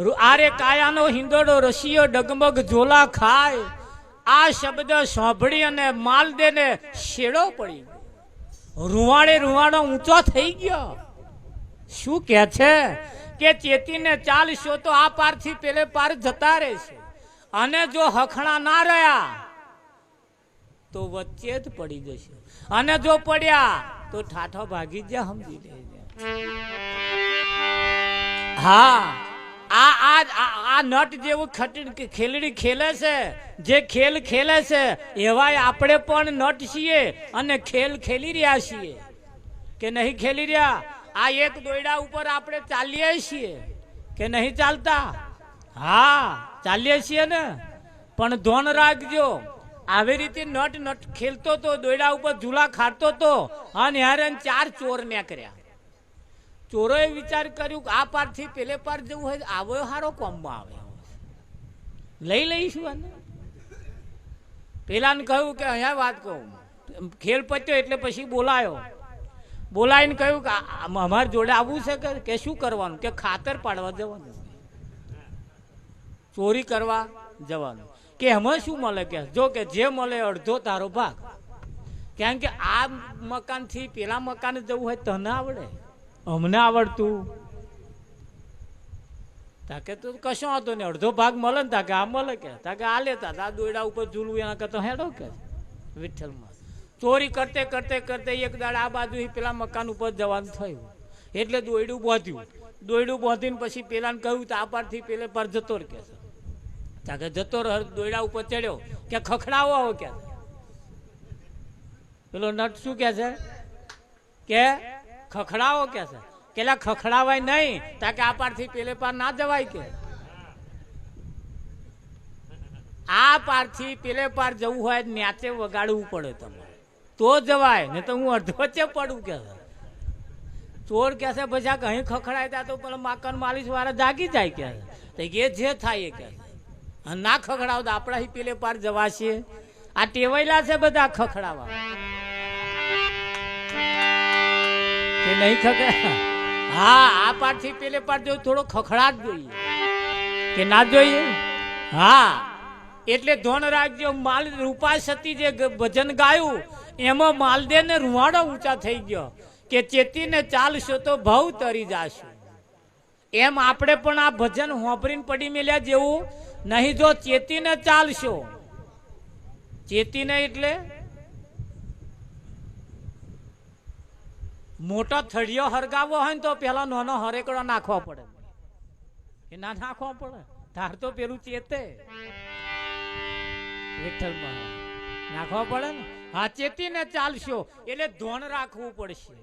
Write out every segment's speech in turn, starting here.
આરે કાયાનો હિંદોડો રશિયો ડગમગ ઝોલા ખાય. આ શબ્દ સાંભળી અને માલદેને શેડો પડી રૂવાડે રૂવાડો ઊંચો થઈ ગયો. શું કે છે? કે ચેતીને ચાલશો તો આ પારથી પેલે પાર જતા રહેશે. અને જો હખણા ના રહ્યા, તો વચ્ચે જ પડી જશે. અને જો પડ્યા, તો ઠાઠો ભાગી જ સમજી લેજે હા. આ આ આ- નટ જેવું ખટી ખેલડી ખેલે છે. જે ખેલ ખેલે છે, એવાય આપણે પણ નટ છીએ અને ખેલ ખેલી રહ્યા છીએ. કે નહીં ખેલી રહ્યા? આ એક દોયડા ઉપર આપણે ચાલીએ છીએ. કે નહીં ચાલતા? હા, ચાલીએ છીએ ને. પણ ધોન રાખજો. આવી રીતે નટ નટ ખેલતો તો, દોયડા ઉપર ઝૂલા ખાતો તો, અને હારે ચાર ચોર નીકળ્યા ચોરોએ વિચાર કર્યું કે આ પારથી પેલે પાર જવું હોય આવો હારો કોમમાં આવે. લઈ લઈશું આને પેલાને કહ્યું કે અહીંયા વાત કહું. ખેલ પત્યો એટલે પછી બોલાયો. બોલાવીને કહ્યું કે અમારી જોડે આવવું છે કે- શું કરવાનું? કે ખાતર પાડવા જવાનું. ચોરી કરવા જવાનું. કે એમાં શું મળે કે? જો કે જે મળે અડધો તારો ભાગ. કેમ કે આ મકાનથી પેલા મકાને જવું હોય તને આવડે. અમને આવડતું. તાકે તો કશો હતો ને અડધો ભાગ મળે ને તાકે આ મળે કે. તાકે આ લેતા. આ દોયડા ઉપર ઝૂલવું એના કરતા હેડો કે. વિઠ્ઠલમાં. ચોરી કરતે કરતે કરતે એક દાડ આ બાજુ પેલા મકાન ઉપર જવાનું થયું. એટલે દોયડું બોધ્યું. દોયડું બોધીને પછી પેલાને કહ્યું તો આ પારથી પેલે પર જતો રહે કે. તાકે જતો રહે, દોયડા ઉપર ચડ્યો. કે ખખડાવો આવો કે. પેલો નટ શું કે છે? કે ખખડાવો કે છે? કેલા ખખડાવાય નહીં તાકે આ પારથી પેલે પાર ના જવાય કે? આ પારથી પેલે પાર જવું હોય ન્યાચે વગાડવું પડે તમારે. તો જવાય ને તો હું અડધો પડું કે. ચોર કે છે આ કहीं ખખડાય ત્યાં તો પેલા માકન માલિશ વાળા જાગી જાય કે તો એ જે થાય એ કે ના ખખડાવ તો આપણા પેલે પાર જવાશે. આ ટેવાયેલા છે બધા ખખડાવા. કે નહીં ખખડા હા, આ પારથી પેલે પાઠ જો થોડો ખખડાટ જોઈએ. કે ના જોઈએ? હા, એટલે ધોન રાખજો માલ રૂપા સતી જે ભજન ગાયું, એમાં માલદે ને રૂવાડો ઊંચા થઈ ગયો કે ચેતીને ચાલશો તો ભાવ તરી જાશો. એમ આપણે પણ આ ભજન હોંભરીને પડી મેલ્યા જેવું, નહીં જો ચેતીને ચાલશો. ચેતીને એટલે મોટો થળિયો હરગાવવો હોય ને તો પેલા નાનો હરેકડો નાખવો પડે. એ ના નાખવો પડે? તાર તો પેલું ચેતે. વિઠ્ઠલ નાખવો પડે ને? હા, ચેતીને ચાલશો. એટલે ધોન રાખવું પડશે.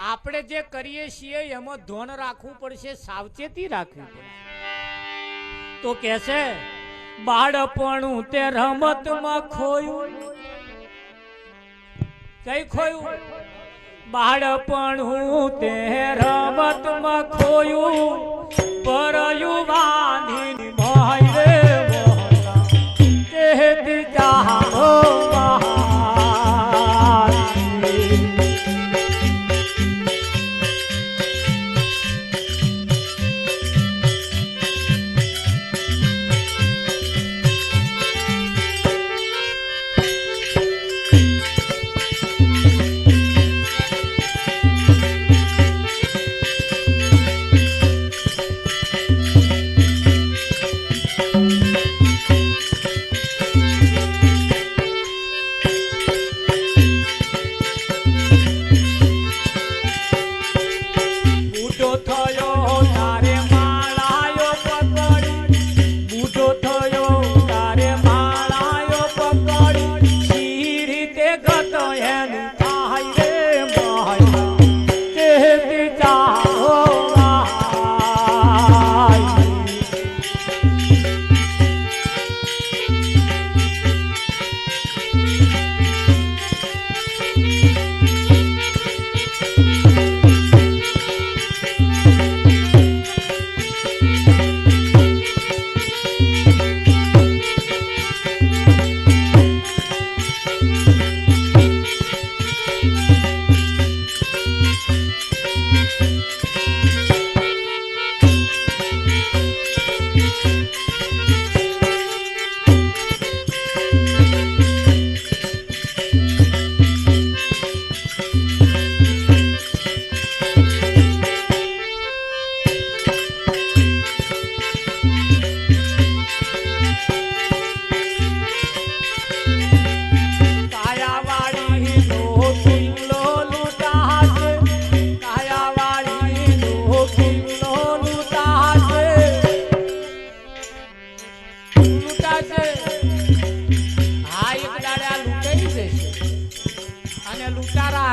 આપણે જે કરીએ છીએ એમાં ધોન રાખવું પડશે, સાવચેતી રાખવી પડશે. તો કેસે બાળપણું તે રમતમાં ખોયું. કઈ ખોયું? બાળપણું તે રમતમાં ખોયું પરયું બાંધીને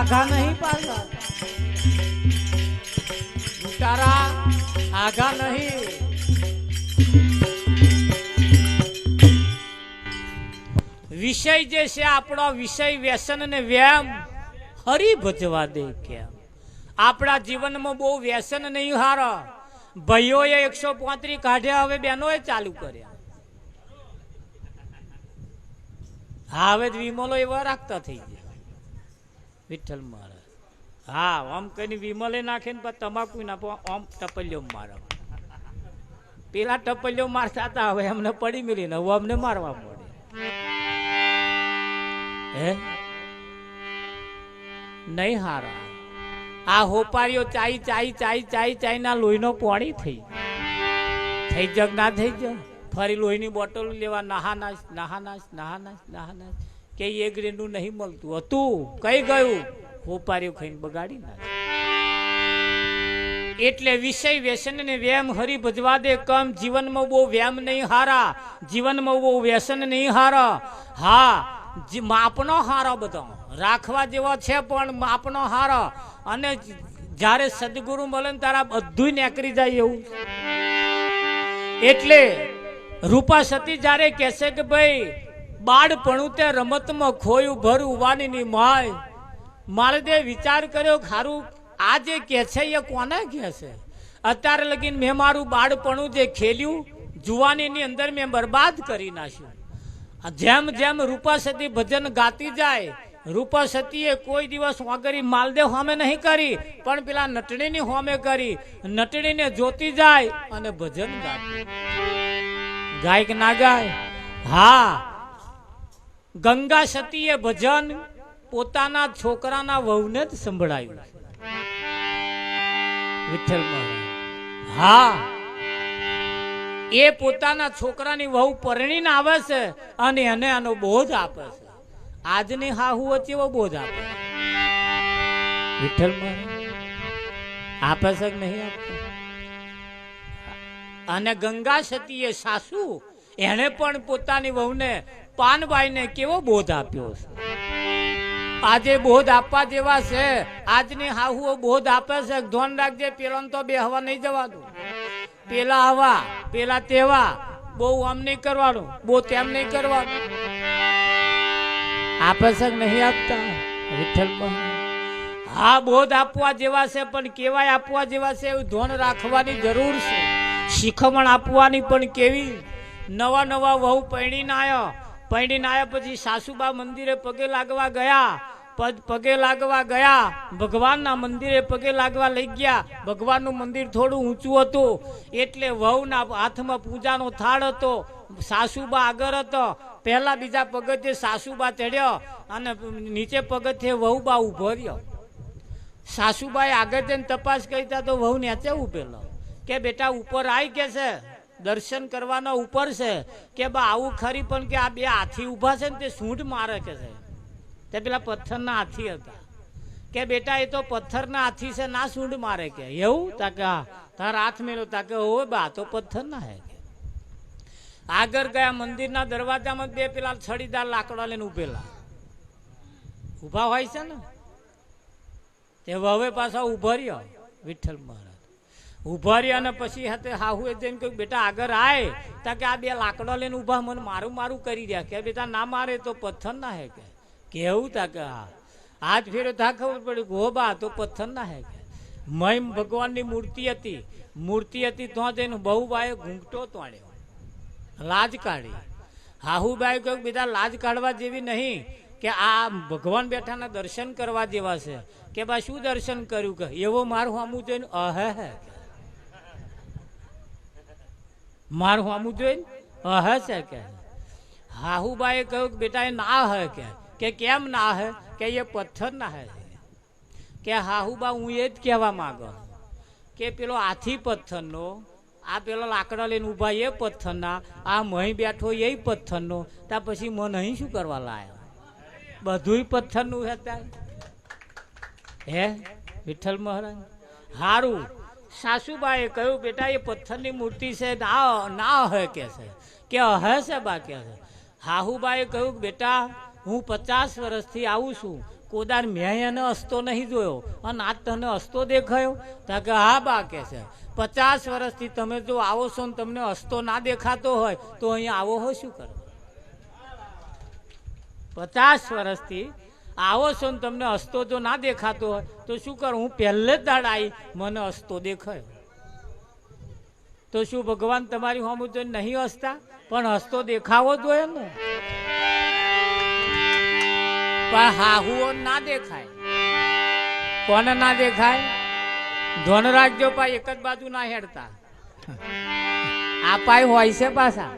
આઘા નહીં પાડતા બિચારા આઘા નહીં. વિષય જે છે, આપણો વિષય વ્યસન ને વ્યાયામ હરી ભજવા દે કેમ? આપણા જીવનમાં બહુ વ્યસન નહીં હારો. ભાઈઓએ એકસો પોત્રીસ કાઢ્યા, હવે બહેનોએ ચાલુ કર્યા. હા, હવે વિમોલો એવા રાખતા થઈ ગયા. વિઠ્ઠલ મહારાજ. હા, આમ કઈ વિમલે નાખે ને પછી તમાકુ નાખો આમ ટપલ્યો મારો. પેલા ટપલ્યો મારતા હતા હવે એમને પડી મિલી ને હવે અમને મારવા મળે. હે? નહીં હારા. આ હોપારીઓ ચાઈ ચાઈ ચાઈ ચાઈ ના લોહીનો પોણી થઈ થઈ જગ ના થઈ જગ. ફરી લોહીની બોટલ લેવા નહા નાશ નહા નાશ નહા નાશ નહા નાશ કે એ ગ્રેનું નહીં મળતું. હતું. કઈ ગયું? હોપારીઓ ખાઈને બગાડી નાખ. એટલે વિષય વ્યસન ને વ્યાયામ હરી ભજવા દે કમ. જીવનમાં બહુ વ્યાયામ નહીં હારા. જીવનમાં બહુ વ્યસન નહીં હારા. હા માપનો હારો બધો. રાખવા જેવો છે પણ માપનો હારો. અને જ્યારે સદગુરુ મળે ને તારા બધું નેકરી જાય એવું. એટલે રૂપા સતી જ્યારે કહેશે કે ભાઈ બાળપણું તે રમતમાં ખોયું, ભર ઉવાની ની માય માલદે વિચાર કર્યો ખારું આ જે કહે છે એ કોને કહે છે? અત્યારે લગીન મેં મારું બાળપણું જે ખેલ્યું, જુવાનીની અંદર મેં બરબાદ કરી નાખ્યું. જેમ જેમ રૂપા સતી ભજન ગાતી જાય રૂપા સતીએ કોઈ દિવસ વાગરી માલદેવ હોમે નહીં કરી, પણ પેલા નટણીની હોમે કરી. નટણીને જોતી જાય અને ભજન ગાતી. ગાય કે ના ગાય, હા ગંગા સતીએ ભજન પોતાના છોકરાના વહુને જ સંભળાયું વિઠ્ઠલ હા. એ પોતાના છોકરાની વહુ પરણીને આવે છે અને એને આનો બોજ આપે છે. આજની હાહુ વચ્ચે એવો બોજ આપે વિઠ્ઠલ આપે છે નહીં આપે? અને ગંગા સતીએ સાસુ એને પણ પોતાની વહુને પાનબાઈને કેવો બોધ આપ્યો છે? આજે બોધ આપવા જેવા છે. આજની હાહુઓ બોધ આપે છે. ધોન રાખજે પેલો તો બે હવા નહીં જવાનું. પેલા હવા, પેલા તેવા. બહુ આમ નહીં કરવાનું, બહુ તેમ નહીં કરવાનું. આપે છે નહીં આપતા? વિઠ્ઠલ. હા, બોધ આપવા જેવા છે, પણ કેવાય આપવા જેવા છે એવું ધોન રાખવાની જરૂર છે. શિખમણ આપવાની પણ કેવી? નવા નવા વહુ પૈણીને આવ્યો પૈણીને આવ્યા પછી સાસુબા મંદિરે પગે લાગવા ગયા. પગે લાગવા ગયા. ભગવાનના મંદિરે પગે લાગવા લઈ ગયા. ભગવાનનું મંદિર થોડું ઊંચું હતું. એટલે વહુના હાથમાં પૂજાનો થાળ હતો. સાસુબા આગળ હતો. પહેલા બીજા પગથિયે સાસુબા ચડ્યો અને નીચે પગથિયે વહુબા ઊભો રહ્યો. સાસુબાએ આગળ જઈને તપાસ કરી તા તો વહુ નેચે ઉભેલો કે બેટા ઉપર આવી કે છે દર્શન કરવાના ઉપર છે કે બા આવું ખરી પણ કે આ બે હાથી ઊભા છે ને તે સૂંઢ મારે કે છે? તે પેલા પથ્થરના હાથી હતા. કે બેટા એ તો પથ્થરના હાથી છે, ના સૂંઢ મારે કે. એવું? તાકે હા. તારા હાથ મેલો. તાકે હોય બા તો પથ્થરના હે કે. આગળ ગયા મંદિરના દરવાજામાં બે પેલા છડીદાર લાકડા લઈને ઉભેલા ઊભા હોય છે ને? તે હવે પાછા ઊભા રહ્યો, વિઠ્ઠલ મહારાજ. ઊભા રહ્યા અને પછી હાથે હાહુએ જઈને કહ્યું, બેટા, આગળ આય. તા કે આ બે લાકડો લઈને ઊભા મને મારું મારું કરી રહ્યા. કે બેટા, ના મારે તો પથ્થર ના હે કે? કેવું તા કે હા હાથ ફેરો તા ખબર પડી ગોબા તો પથ્થર ના હે કે? મહિમ ભગવાનની મૂર્તિ હતી. મૂર્તિ હતી તો જઈને બહુ બાએ ઘૂંઘટો તોડ્યો લાજ કાઢી. હાહુબાઈ કહ્યું, બેટા, લાજ કાઢવા જેવી નહીં કે આ ભગવાન બેઠાના દર્શન કરવા જેવા છે. કે બા, શું દર્શન કર્યું કે? એવો મારું આમું જોઈને અહે હે મારું આમું જોઈને અહે છે કે? હાહુબાએ કહ્યું કે બેટા એ ના હે કે? કેમ ના હે? કે એ પથ્થર ના હે? કે હાહુબા, હું એ જ કહેવા માંગો. કે પેલો હાથી પથ્થરનો, આ પેલો લાકડા લઈને ઊભા એ પથ્થરના, આ મહી બેઠો એ પથ્થરનો ત્યાં પછી મને અહીં શું કરવા લાયો? બધુંય પથ્થરનું હતા હે? વિઠ્ઠલ મહારાજ? હારું. સાસુબાએ કહ્યું, બેટા, એ પથ્થરની મૂર્તિ છે, ના ના હે કે છે? કે હે છે બા કે છે? હાહુબાએ કહ્યું, બેટા, હું પચાસ વર્ષથી આવું છું. કોદાર મેં એને અસ્તો નહીં જોયો અને આ તને અસ્તો દેખાયો? તો કે, હા, બા કે છે. પચાસ વર્ષથી તમે જો આવો છો ને તમને હસતો ના દેખાતો હોય, તો અહીંયા આવો હો શું કરો? પચાસ વર્ષથી આવો છો ને તમને હસતો જો ના દેખાતો હોય, તો શું કરું? હું પહેલે જ દાડ આવી મને હસતો દેખાય. તો શું ભગવાન તમારી હોમું તો નહીં હસતા? પણ હસતો દેખાવો જોઈએ ને. પણ હાહુઓ ના દેખાય. કોને ના દેખાય? ધનરાજ્યો પા એક જ બાજુ ના હેડતા. આ પાય હોય છે પાછા.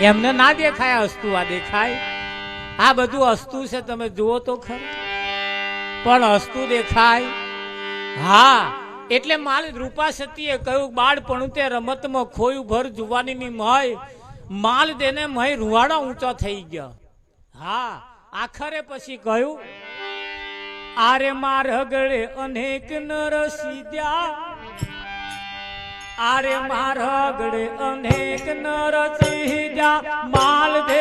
એમને ના દેખાય, હસતું આ દેખાય. આ બધું અસ્તુ છે, તમે જુઓ તો ખરું. પણ અસ્તુ દેખાય. હા, એટલે માલ રૂપા સતીએ કહ્યું, બાળપણું તે રમતમાં ખોયું ભર જુવાનીની મય. માલ તેને મય, રૂવાડા ઊંચો થઈ ગયો. હા, આખરે પછી કહ્યું, આરે માર હગડે અનેક નરસી દ્યા આરે માર હગડે અનેક નરસી દ્યા માલ દે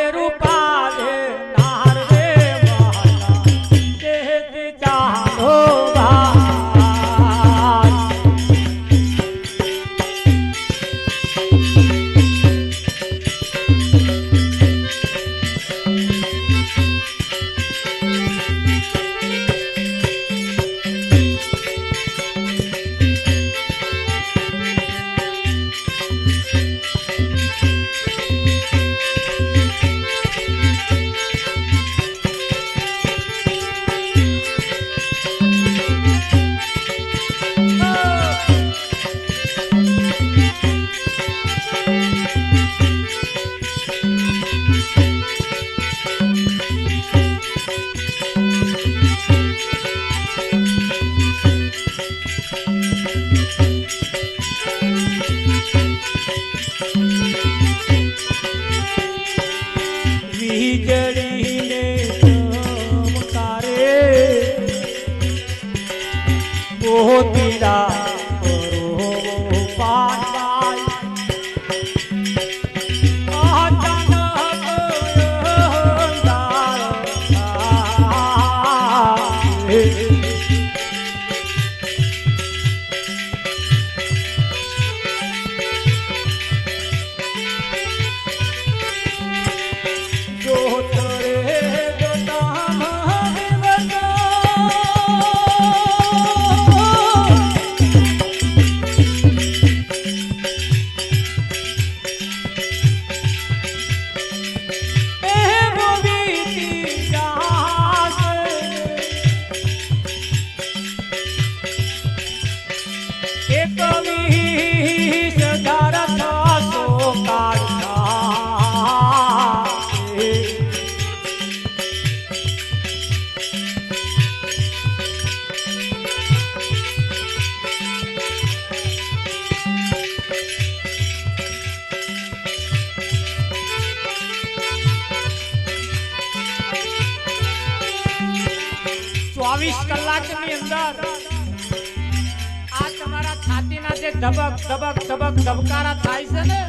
ધબક ધબક ધબક, ધબકારા થાય છે ને?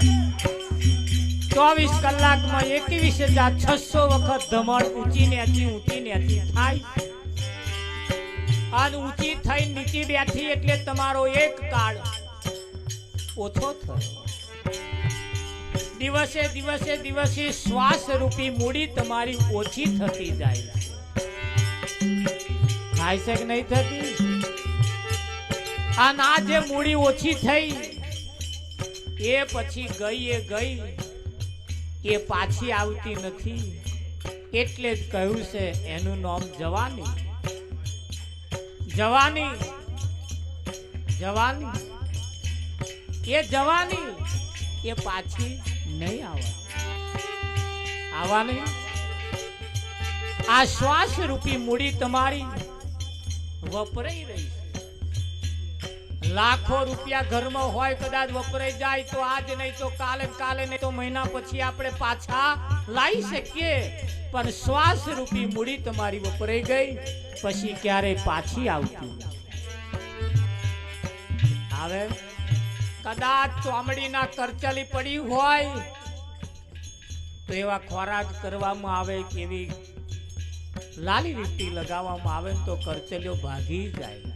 ચોવીસ કલાકમાં એકવીસ હજાર છસો વખત ધમણ ઊંચી નેચી ઊંચી નેચી થાય. અને ઊંચી થઈ નીચી બેઠી એટલે તમારો એક કાળ ઓછો થયો. દિવસે દિવસે દિવસે શ્વાસ રૂપી મૂડી તમારી ઓછી થતી જાય થાય છે કે નહીં થતી? અને આ જે મૂડી ઓછી થઈ, એ પછી ગઈ એ ગઈ, એ પાછી આવતી નથી. એટલે જ કહ્યું છે, એનું નામ જવાની. જવાની જવાની. એ જવાની, એ પાછી નહીં આવવાની. આવવાની? આ શ્વાસ રૂપી મૂડી તમારી વપરાઈ રહી છે. લાખો રૂપિયા ઘરમાં હોય કદાચ વપરાઈ જાય તો આજ નહીં તો કાલે કાલે નહીં તો મહિના પછી આપણે પાછા લાવી શકીએ. પણ શ્વાસ રૂપી મૂડી તમારી વપરાઈ ગઈ, પછી ક્યારેય પાછી આવતી? આવે કદાચ ચોમડીના કરચલી પડી હોય, તો એવા ખોરાક કરવામાં આવે કે એવી લાલી લીટી લગાવવામાં આવે તો કરચલીઓ ભાગી જાય.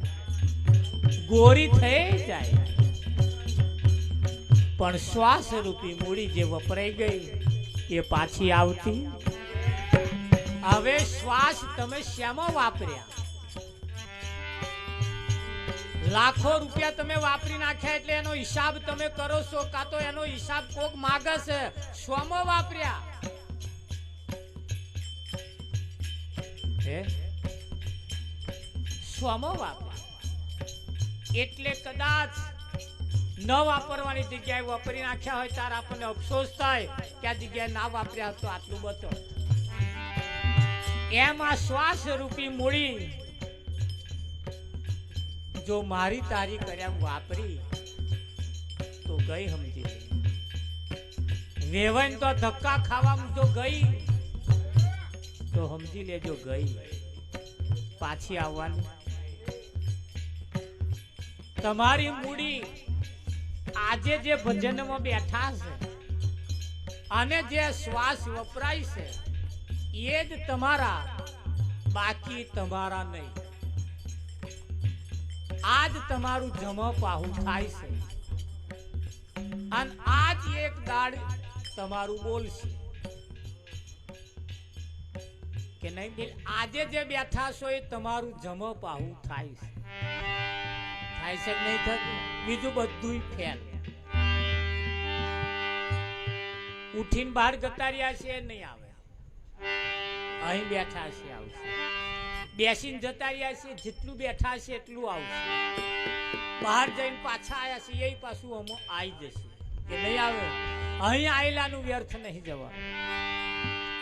ગોરી થઈ જાય. પણ શ્વાસ રૂપી મૂડી જે વપરાઈ ગઈ, એ પાછી આવતી. હવે શ્વાસ તમે શ્યામાં વાપર્યા. લાખો રૂપિયા તમે વાપરી નાખ્યા એટલે એનો હિસાબ તમે કરો છો, કાં તો એનો હિસાબ કોક માગે છે. શ્વમાં વાપર્યા. હે? સ્વમો વાપર્યા. એટલે કદાચ ન વાપરવાની જગ્યાએ વાપરી નાખ્યા હોય ત્યારે આપણને અફસોસ થાય કે આ જગ્યાએ ના વાપર્યા તો આટલું બતો એમ શ્વાસ રૂપી મૂડી જો મારી તારી કર્યા વાપરી, તો ગઈ સમજી વેવાઈ તો ધક્કા ખાવામાં જો ગઈ, તો સમજી લેજો ગઈ. પાછી આવવાની. તમારી મૂડી આજે જે ભજનમાં બેઠા છે અને જે શ્વાસ વપરાય છે, એ જ તમારા, બાકી તમારા નહીં. આજ તમારું જમ પાહું થાય છે. અને આજ એક દાડ તમારું બોલશે. કે નહીં આજે જે બેઠા છો એ તમારું જમ પાહું થાય છે. થાય છે કે નહીં થતું બીજું બધું ફેલ. ઉઠીને બહાર જતા રહ્યા છે નહીં આવે. અહીં બેઠા છે, આવશે. બેસીને જતા રહ્યા છે, જેટલું બેઠા છે એટલું આવશે. બહાર જઈને પાછા આવ્યા છે એ પાછું અમો આવી જશે. કે નહીં આવે? અહીં આયેલાનું વ્યર્થ નહીં જવા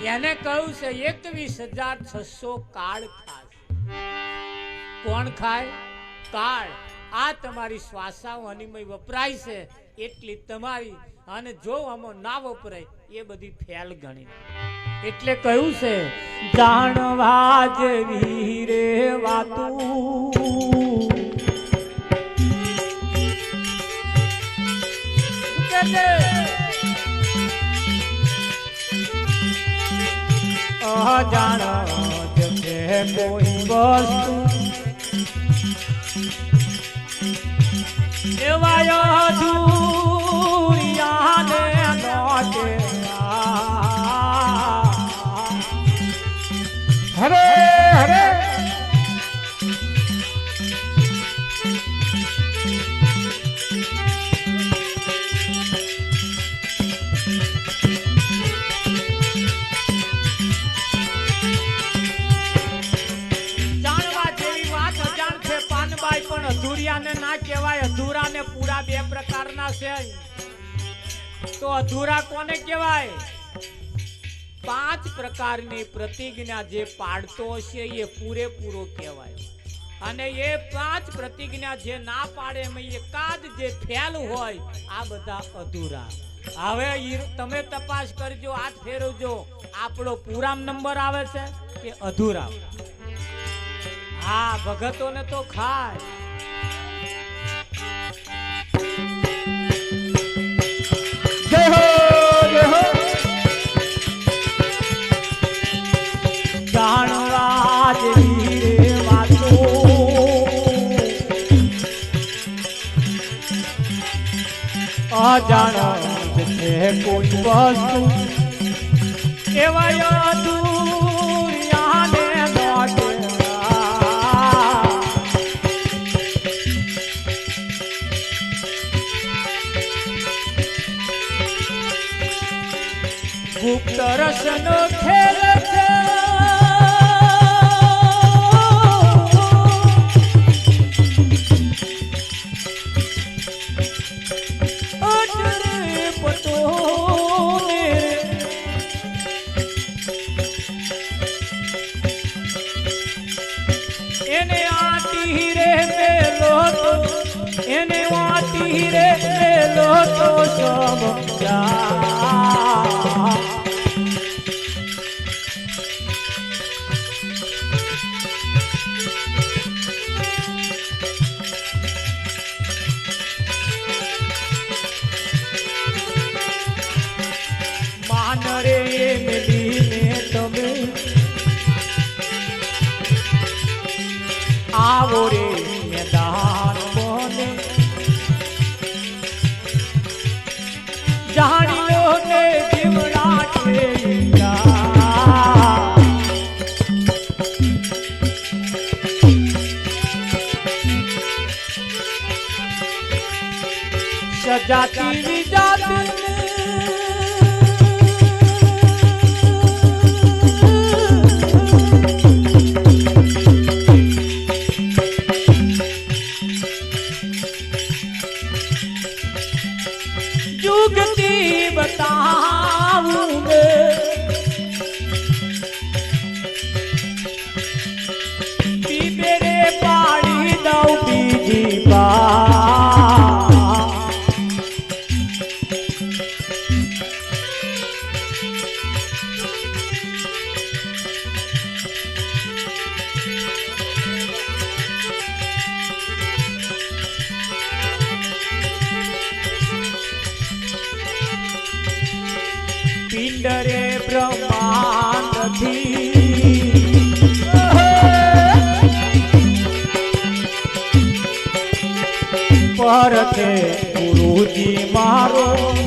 એને કહ્યું છે, એકવીસ હજાર છસો કાળ ખાય કોણ ખાય? કાળ. આ તમારી શ્વાસાઓ અનિમય વપરાય છે એટલી તમારી. અને જો આમાં ના વપરાય એ બધી ફેલ ગણી. એટલે કહ્યું છે જાણવા જેવી રે વાતું. કે છે, અજાણ જ છે કોઈ વસ્તુ. એવાય અધૂરિયાને નોટે આ. અધૂરિયાને ના કહેવાય અધૂરા ને પૂરા બે પ્રકારના છે. તો અધૂરા કોને કહેવાય? પાંચ પ્રકારની પ્રતિજ્ઞા જે પાડતો હશે એ પૂરેપૂરો કહેવાય. અને એ પાંચ પ્રતિજ્ઞા જે ના પાડે એમાં એકાદ જે ફેલ હોય, આ બધા અધૂરા. હવે તમે તપાસ કરજો, હાથ ફેરવજો. આપણો પૂરામ નંબર આવે છે કે અધૂરા? હા, ભગતોને તો ખાય. જય હો જય હો. કોઈ વસ્તુ. એવા અધૂરિયાને રસનો ખેલ એને આટી રે તો એને આટી રે તો માન जाती પરથે ગુરુજી મારો